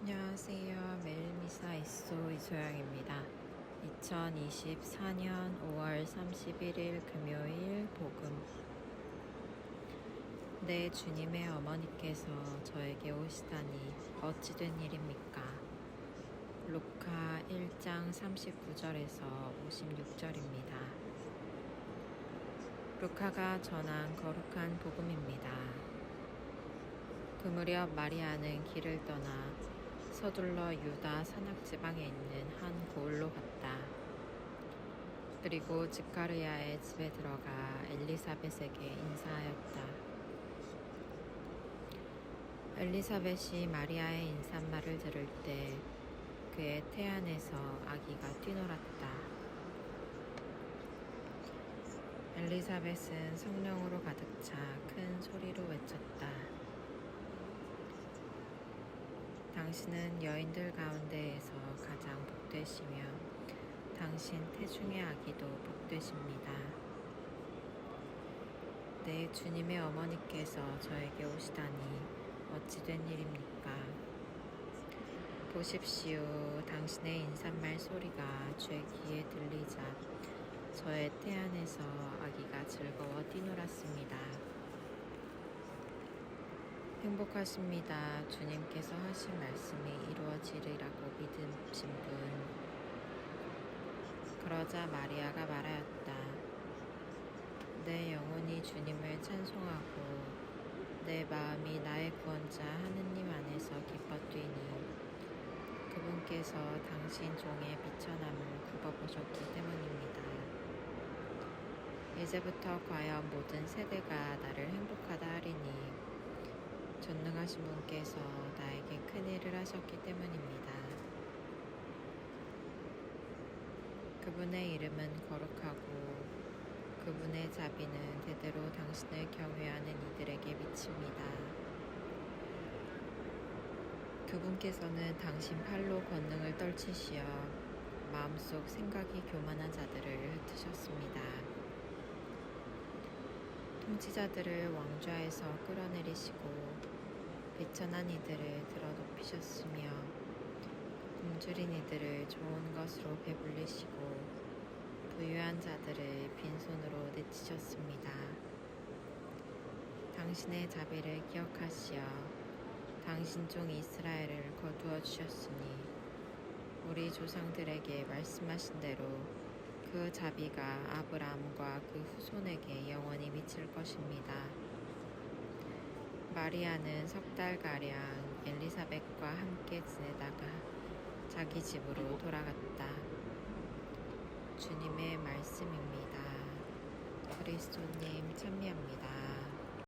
안녕하세요. 매일미사 이소 이소영입니다. 2024년 5월 31일 금요일 복음. 내 주님의 어머니께서 저에게 오시다니 어찌 된 일입니까? 루카 1장 39절에서 56절입니다. 루카가 전한 거룩한 복음입니다. 그 무렵 마리아는 길을 떠나 서둘러 유다 산악지방에 있는 한 고을로 갔다. 그리고 지카르야의 집에 들어가 엘리사벳에게 인사하였다. 엘리사벳이 마리아의 인사말을 들을 때 그의 태안에서 아기가 뛰놀았다. 엘리사벳은 성령으로 가득 차 큰 소리로 외쳤다. 당신은 여인들 가운데에서 가장 복되시며 당신 태중의 아기도 복되십니다. 내 주님의 어머니께서 저에게 오시다니 어찌 된 일입니까? 보십시오. 당신의 인사말 소리가 제 귀에 들리자 저의 태 안에서 아기가 즐거워 뛰놀았습니다. 행복하십니다. 주님께서 하신 말씀이 이루어지리라고 믿으신 분. 그러자 마리아가 말하였다. 내 영혼이 주님을 찬송하고 내 마음이 나의 구원자 하느님 안에서 기뻐 뛰니 그분께서 당신 종의 비천함을 굽어보셨기 때문입니다. 이제부터 과연 모든 세대가 나를 행복하다 하리니 전능하신 분께서 하셨기 때문입니다. 그분의 이름은 거룩하고 그분의 자비는 대대로 당신을 경외하는 이들에게 미칩니다. 그분께서는 당신 팔로 권능을 떨치시어 마음속 생각이 교만한 자들을 흩으셨습니다. 통치자들을 왕좌에서 끌어내리시고 비천한 이들을 들어 높이셨으며 굶주린 이들을 좋은 것으로 배불리시고 부유한 자들을 빈손으로 내치셨습니다. 당신의 자비를 기억하시어 당신 종 이스라엘을 거두어 주셨으니 우리 조상들에게 말씀하신 대로 그 자비가 아브라함과 그 후손에게 영원히 미칠 것입니다. 마리아는 석 달가량 엘리사벳과 함께 지내다가 자기 집으로 돌아갔다. 주님의 말씀입니다. 그리스도님 참여합니다.